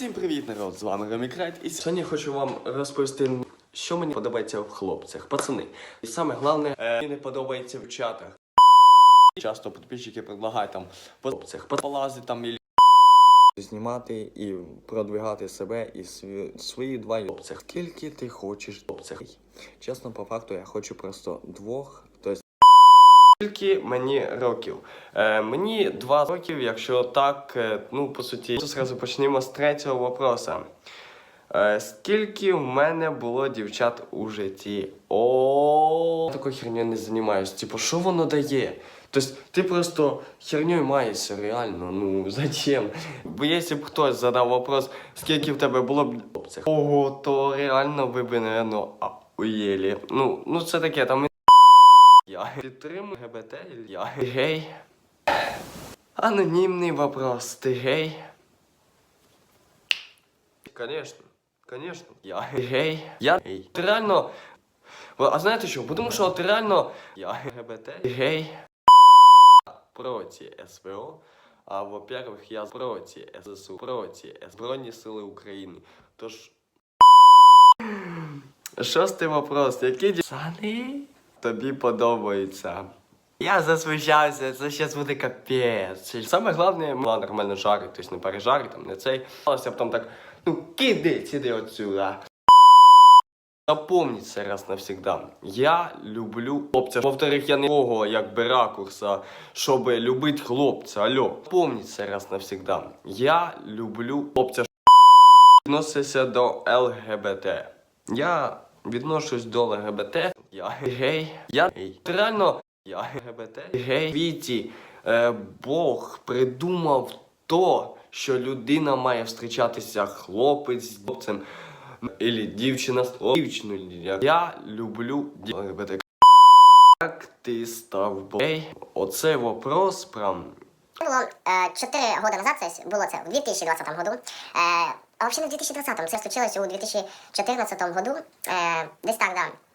Всім привіт, народ! З вами Ремікрайт. І сьогодні хочу вам розповісти, що мені подобається в хлопцях. Пацани. І саме головне, е, мені не подобається в чатах. Часто підписчики предлагають там по хлопцях полазити там і знімати і продвигати себе і свої, свої два хлопцях. Скільки ти хочеш хлопцях? Чесно, по факту, я хочу просто двох, тобто Скільки мені років? Е, мені 2 років, якщо так, е, ну по суті, зразу почнемо з третього вопроса. Е, скільки в мене було дівчат у житті? О, я такою херню не займаюся. Типу, що воно дає? Тобто ти просто хернею маєшся реально. Ну зачем? Бо якщо б хтось задав вопрос, скільки в тебе було б ого, то реально ви б, напевно, уєлі. Ну, ну це таке, там я підтримую ГБТ я гей. Анонімний вопрос. Ти гей? Конечно, конечно. Я гей. Я гей. Ти реально. А знаєте що? Бо Тому що ти реально. Я ГБТ гей. Проти СВО. А во-первых, я проти ССУ, проти Збройні Сили України. Тож. Шостий вопрос. Які дівчани тобі подобаються? Я засмущався, це зараз буде капець. Саме головне, мала нормально жарить, тобто не пережарить, там не цей. Б там так, ну киди, сиди отсюда. Запомніть це раз навсегда. Я люблю хлопця. Во-вторых, я не того, якби ракурса, щоб любити хлопця. Алло. Помніть це раз навсегда. Я люблю хлопця. Відноситься до ЛГБТ. Я відношусь до ЛГБТ. Я гей. Я. Реально я ЛГБТ. Гей. Віті. Е, Бог придумав то, що людина має зустрічатися хлопець з хлопцем. Ілі дівчина з дівчиною. Я люблю ЛГБТ. Як ти став гей? Оце вопрос прям. Було е, 4 роки назад, це було це в 2020 году. Е, а взагалі не в 2020, це случилось у 2014 году. Е, десь так, да.